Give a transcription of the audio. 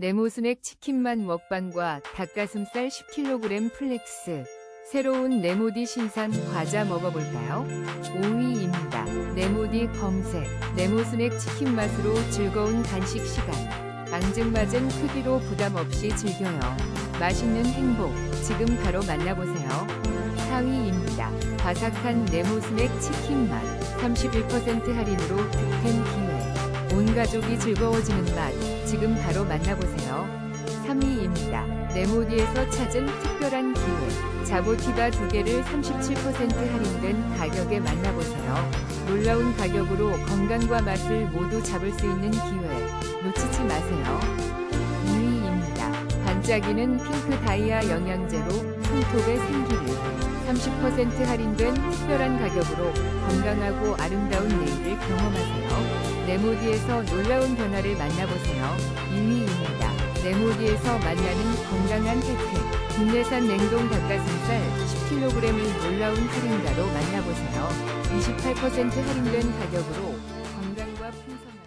네모스낵 치킨만 먹방과 닭가슴살 10kg 플렉스. 새로운 네모디 신상 과자 먹어볼까요? 5위입니다. 네모디 검색. 네모스낵 치킨 맛으로 즐거운 간식 시간. 앙증맞은 크기로 부담 없이 즐겨요. 맛있는 행복. 지금 바로 만나보세요. 4위입니다. 바삭한 네모스낵 치킨 맛. 31% 할인으로 득템 기회. 온 가족이 즐거워지는 맛. 지금 바로 만나보세요. 3위입니다. 네모디에서 찾은 특별한 기회. 자보티바 두 개를 37% 할인된 가격에 만나보세요. 놀라운 가격으로 건강과 맛을 모두 잡을 수 있는 기회. 놓치지 마세요. 2위입니다. 반짝이는 핑크 다이아 영양제로 손톱의 생기를 30% 할인된 특별한 가격으로 건강하고 아름다운 내일을 경험하세요. 네모디에서 놀라운 변화를 만나보세요. 2위입니다. 네모디에서 만나는 건강한 혜택. 국내산 냉동 닭가슴살 10kg을 놀라운 할인가로 만나보세요. 28% 할인된 가격으로 건강과 풍성